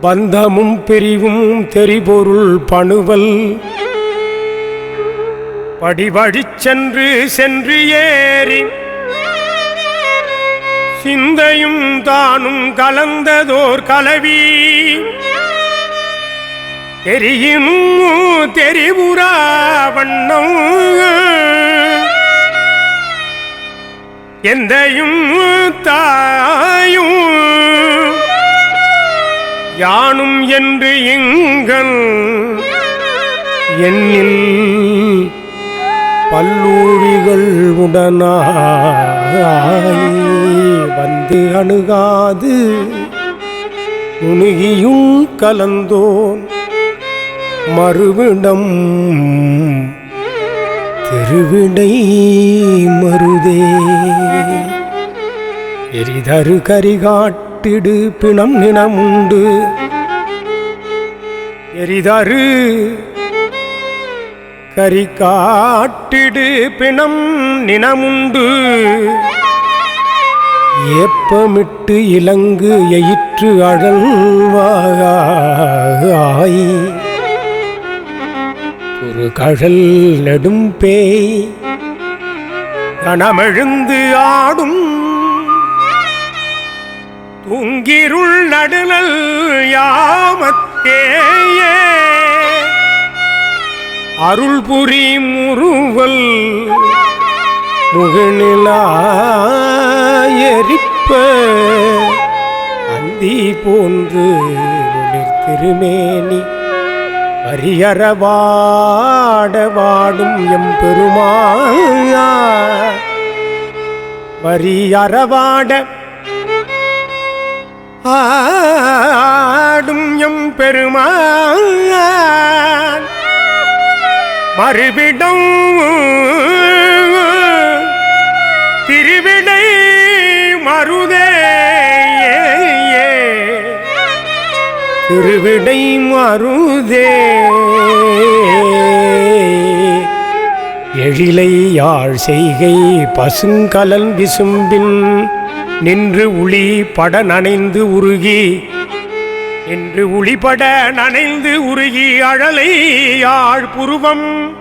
பந்தமும் பிரிவும் தெரிபொருள் பணுவல். படிவழிச் சென்று சென்று ஏறி சிந்தையும் தானும் கலந்ததோர் கலவி. தெரியினும் தெரிவுரா வண்ணம். எந்தையும் தாயும் யானும் என்று இங்கன் எண்ணில் பல்லூழிகள் உடனாய் வந்து அணுகாது. நுணுகியும் கலந்தோன் மறுவிடம் திருவிடை மருதே எரிதரு கரிகாட்டு கரிகாட்டிடு பிணம் நினமுண்டு. எரிதரு கரிகாட்டிடு பிணம் நினமுண்டு. ஏப்பமிட்டு இலங்கு எயிற்று அழல்வாய் ஒரு கழல் நெடும்பேய். கணமெழுந்து ஆடும் உங்கிருள் நடுநல் யாமத்தேயே. அருள் புரி முருவல் முகநிலாயரிப்ப அந்தி போன்று திருமேனி வரியறவாட வாடும் எம் பெருமாயா வரியறவாட ஆடும் எம் பெருமான். மறுபிடம் திருவிடை மருதே. திருவிடை மருதே. எழிலை யாழ் செய்கை பசுங்கலன் விசும்பின் நின்று உளி பட நனைந்து உருகி. நின்று உளிபட நனைந்து உருகி அழலை யாழ் புருவம்.